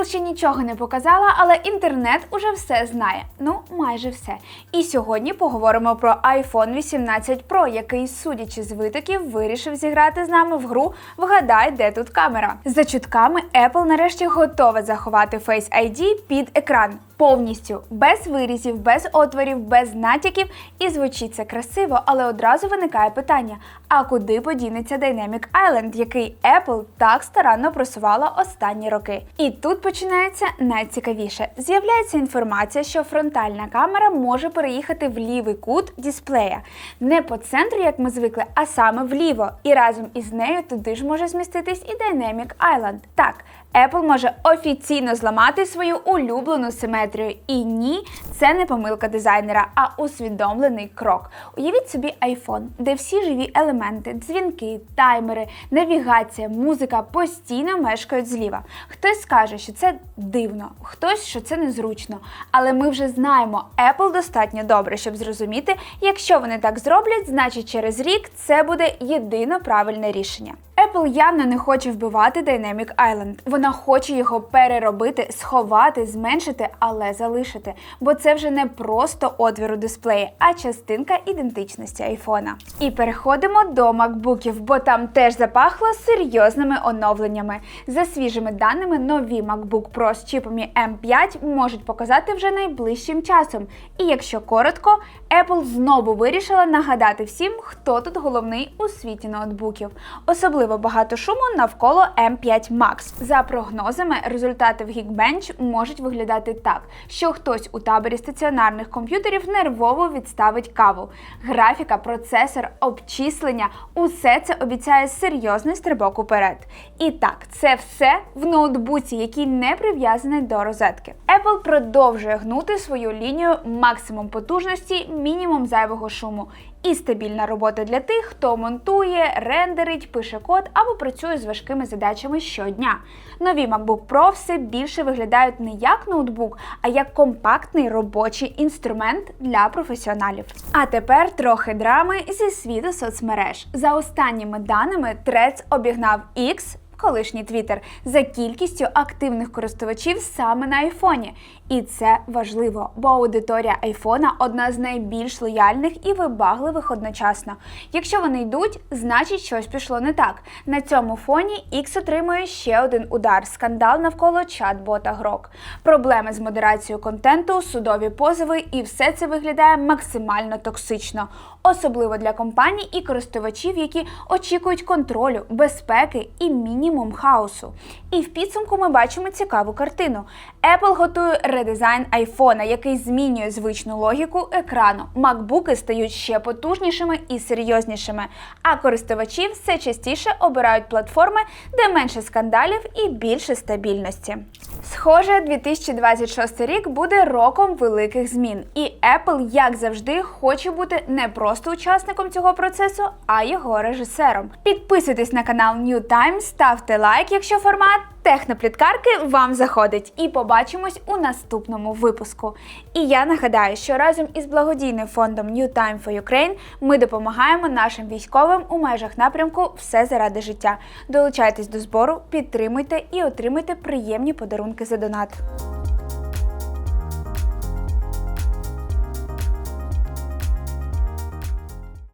Apple ще нічого не показала, але інтернет уже все знає. Ну, майже все. І сьогодні поговоримо про iPhone 18 Pro, який, судячи з витоків, вирішив зіграти з нами в гру Вгадай, де тут камера. За чутками, Apple нарешті готова заховати Face ID під екран. Повністю без вирізів, без отворів, без натяків, і звучить це красиво, але одразу виникає питання: а куди подінеться Dynamic Island, який Apple так старанно просувала останні роки? І тут починається найцікавіше. З'являється інформація, що фронтальна камера може переїхати в лівий кут дисплея, не по центру, як ми звикли, а саме вліво. І разом із нею туди ж може зміститись і Dynamic Island. Так. Apple може офіційно зламати свою улюблену симетрію. І ні, це не помилка дизайнера, а усвідомлений крок. Уявіть собі iPhone, де всі живі елементи, дзвінки, таймери, навігація, музика постійно мешкають зліва. Хтось скаже, що це дивно, хтось, що це незручно. Але ми вже знаємо, Apple достатньо добре, щоб зрозуміти, якщо вони так зроблять, значить через рік це буде єдино правильне рішення. Apple явно не хоче вбивати Dynamic Island. Вона хоче його переробити, сховати, зменшити, але залишити. Бо це вже не просто отвір у дисплеї, а частинка ідентичності айфона. І переходимо до макбуків, бо там теж запахло серйозними оновленнями. За свіжими даними, нові MacBook Pro з чіпами M5 можуть показати вже найближчим часом. І якщо коротко, Apple знову вирішила нагадати всім, хто тут головний у світі ноутбуків. Особливо багато шуму навколо M5 Max. За прогнозами, результати в Geekbench можуть виглядати так, що хтось у таборі стаціонарних комп'ютерів нервово відставить каву. Графіка, процесор, обчислення усе це обіцяє серйозний стрибок уперед. І так, це все в ноутбуці, який не прив'язаний до розетки. Apple продовжує гнути свою лінію максимум потужності, мінімум зайвого шуму. І стабільна робота для тих, хто монтує, рендерить, пише код або працює з важкими задачами щодня. Нові MacBook Pro все більше виглядають не як ноутбук, а як компактний робочий інструмент для професіоналів. А тепер трохи драми зі світу соцмереж. За останніми даними, Трець обігнав X, колишній Twitter, за кількістю активних користувачів саме на айфоні. І це важливо, бо аудиторія айфона одна з найбільш лояльних і вибагливих одночасно. Якщо вони йдуть, значить щось пішло не так. На цьому фоні X отримує ще один удар скандал навколо чат-бота Грок. Проблеми з модерацією контенту, судові позови, і все це виглядає максимально токсично, особливо для компаній і користувачів, які очікують контролю, безпеки і мінімум хаосу. І в підсумку ми бачимо цікаву картину. Apple готує редизайн айфона, який змінює звичну логіку екрану. Макбуки стають ще потужнішими і серйознішими, а користувачі все частіше обирають платформи, де менше скандалів і більше стабільності. Схоже, 2026 рік буде роком великих змін, і Apple, як завжди, хоче бути не просто учасником цього процесу, а його режисером. Підписуйтесь на канал New Time, ставте лайк, якщо формат технопліткарки вам заходить. І побачимось у наступному випуску. І я нагадаю, що разом із благодійним фондом New Time for Ukraine ми допомагаємо нашим військовим у межах напрямку Все заради життя. Долучайтесь до збору, підтримуйте і отримайте приємні подарунки за донат.